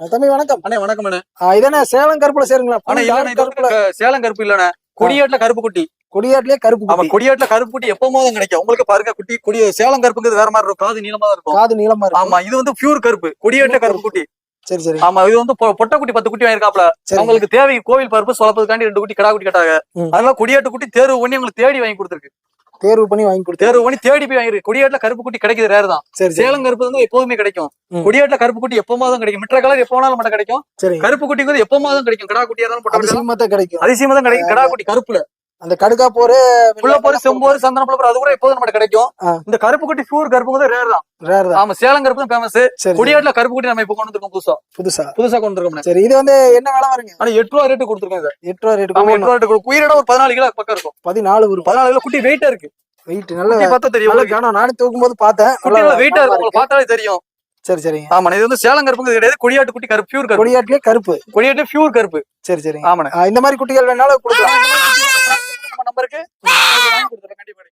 தம்பி வணக்கம். அண்ணே வணக்கம் அண்ணே. இதென்ன சேலம் கருப்புல சேருங்களா? அண்ணா இது கருப்புல? சேலம் கருப்பு இல்லண்ணே. கொடியாட்டுல கருப்பு குட்டி. கொடியாட்டிலே கருப்பு ஆமா குட்டி. கொடியாட்டுல கருப்பு குட்டி எப்பவும் தான் கிடைக்கும். உங்களுக்கு பாருங்க குட்டி கொடி சேலம் கருப்புங்கிறது வேற மாதிரி இருக்கும். காது நீளமா இருக்கும். காது நீளமா இருக்கும். ஆமா இது வந்து பியூர் கருப்பு. கொடியாட்டுல கருப்பு குட்டி. சரி சரி. ஆமா இது வந்து பொட்டை குட்டி பத்து குட்டி வாங்கிருக்காப்ல அவங்களுக்கு தேவை கோவில் பருப்பு சொலப்பதுக்காண்டி ரெண்டு குட்டி கடா குட்டி கட்டாங்க. அதனால கொடியாட்டு குட்டி தேர்வு பண்ணி உங்களுக்கு தேடி வாங்கி கொடுத்துருக்கு. தேர்வு பண்ணி வாங்கி கொடுத்து தேர்வு பண்ணி தேடி போய் வாங்கிருக்கு கொடியாட்டுல கருப்பு குட்டி கிடைக்கிறது ரேர் தான். சரி சேலம் கருப்பு வந்து எப்போதுமே கிடைக்கும். கொடியாட்டுல கருப்பு குட்டி எப்பவுமே தான் கிடைக்கும். மிற்ற கலர் எப்போ வேணாலும் மட்டும் கிடைக்கும். சரி. கருப்பு குட்டிங்கிறது எப்பவுமே தான் கிடைக்கும். கடா குட்டியா இருந்தாலும் அதிசயமா தான் கிடைக்கும். அதிசயமா தான் கிடைக்கும். கடா குட்டி கருப்புல. அந்த கடுக்கா போரு புள்ள போரு செம்போரு சந்தன புள்ள போரு அது கூட எப்போதும் நம்ம கிடைக்கும். இந்த கருப்பு குட்டி பியூர் கருப்புங்கிறது ரேர் தான். ரேர் தான். ஆமா சேலம் கருப்பு தான் ஃபேமஸ் சரி சரி. கொடியாட்டுல கருப்பு குட்டி நம்ம இப்ப கொண்டு வந்திருக்கோம் புதுசா. புதுசா. புதுசா கொண்டு வந்திருக்கோம் சரி இது வந்து என்ன விலை வருங்க? ஆனா எட்டு ரூபா ரேட்டு கொடுத்துருக்கோம் இதை. எட்டு ரூபா ரேட்டு ஆமா எட்டு ரூபா ரேட்டு உயிரோட ஒரு பதினாலு கிலோ பக்கம் இருக்கும். பதினாலு வரும். பதினாலு கிலோ குட்டி வெயிட்டா இருக்கு. வெயிட் நல்ல பார்த்தா தெரியும். நல்ல உங்களுக்கு. கனம். நானே தூக்கும் போது பார்த்தேன். குட்டி நல்லா வெயிட்டா இருக்கும் பார்த்தாலே தெரியும். சரி சரிங்க. ஆமா இது வந்து சேலம் கருப்புங்கிறது கிடையாது. கொடியாட்டு குட்டி கருப்பு பியூர் கருப்பு. கொடியாட்டிலே கருப்பு. கொடியாட்டு பியூர் கருப்பு. சரி சரிங்க. ஆமாண்ணே. ஆ, இந்த மாதிரி குட்டிகள் வேணாலும் கொடுக்கலாம்.